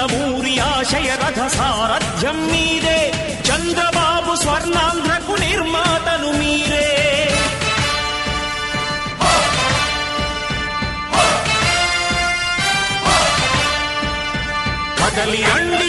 నందమూరి ఆశయ రథ సారథ్యం మీదే చంద్రబాబు స్వర్ణాంధ్రకు నిర్మాతను మీరే. కదలి అండి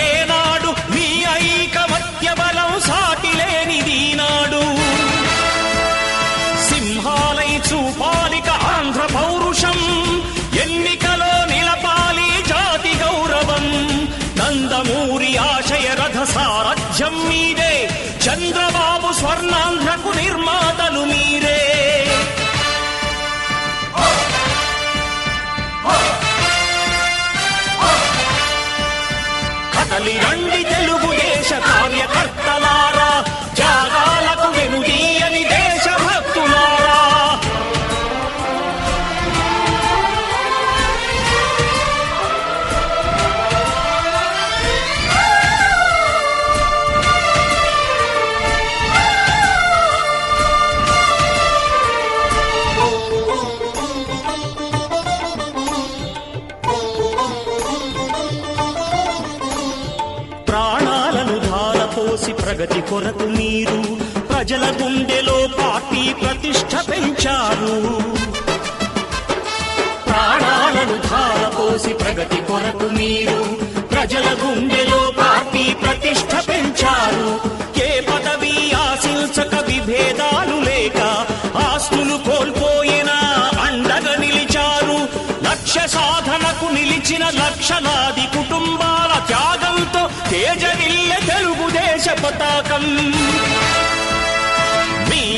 స్వర్ణాంధ్రకు నిర్మాతలు మీరే. చేశారు. ప్రాణాలను ధారపోసి ప్రగతి కొరకు మీరు ప్రజల గుండెలో పార్టీ ప్రతిష్ట పెంచారు. ఏ పదవి ఆశించక విభేదాలు లేక ఆస్తులు కోల్పోయినా అండగా నిలిచారు. లక్ష్య సాధనకు నిలిచిన లక్షలాది కుటుంబాల త్యాగంతో తేజరిల్లె తెలుగుదేశ పతాకం.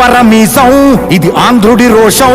పరమీశం. ఇది ఆంధ్రుడి రోషం.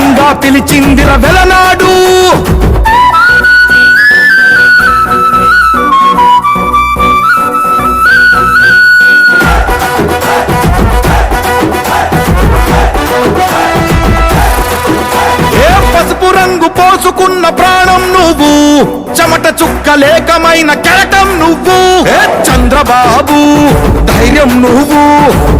గర్వంగా పిలిచిందిర వెలనాడు. ఏ పసుపు రంగు పోసుకున్న ప్రాణం నువ్వు? చెమట చుక్క లేకమైన కెరటం నువ్వు? ఏ చంద్రబాబు ధైర్యం నువ్వు?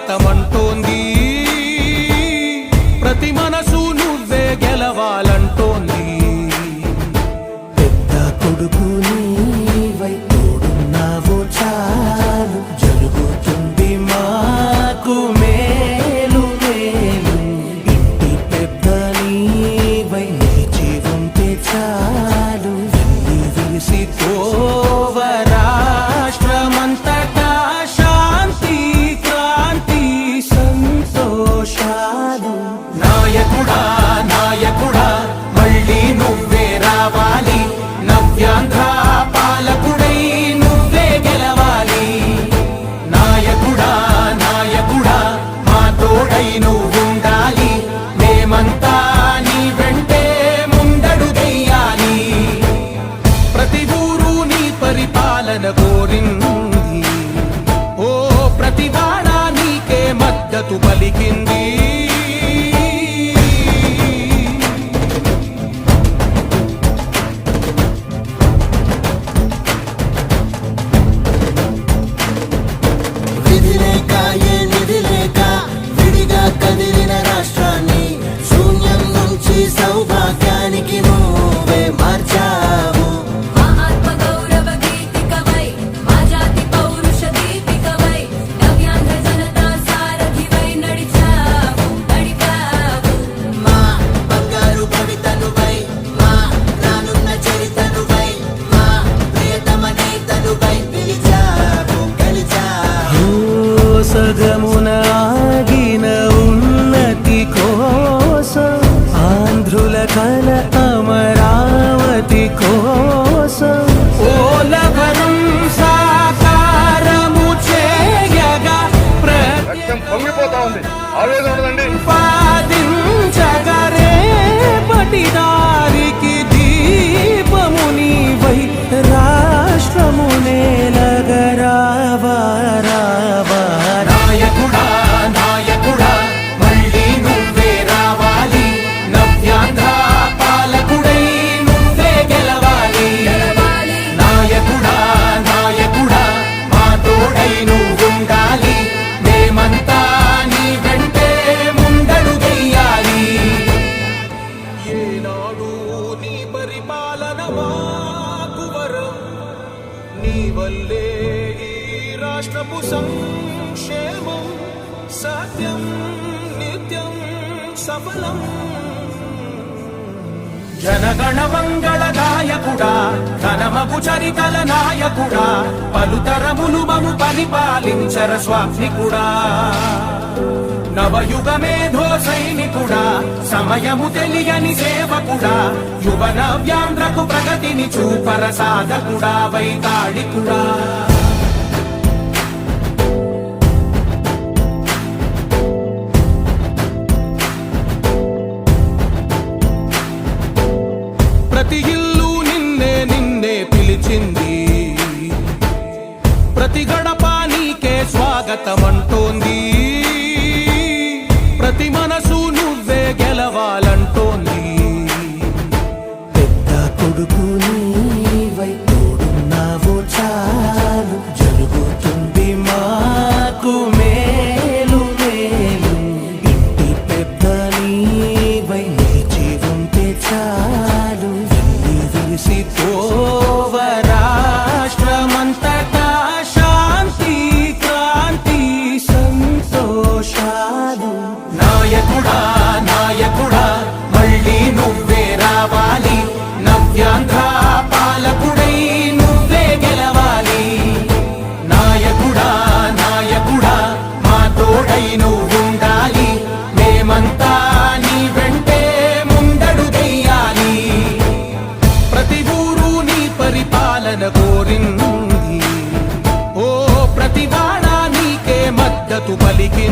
భారతమంటోంది సరస్వామి కూడా నవయుగ మేధో సైనికుడా సమయము తెలియని సేవకుడా యువన వ్యాంధ్రకు ప్రగతిని చూపర సాధకుడా వైతాడికుడా ಮಾತವನ್ನು పలికి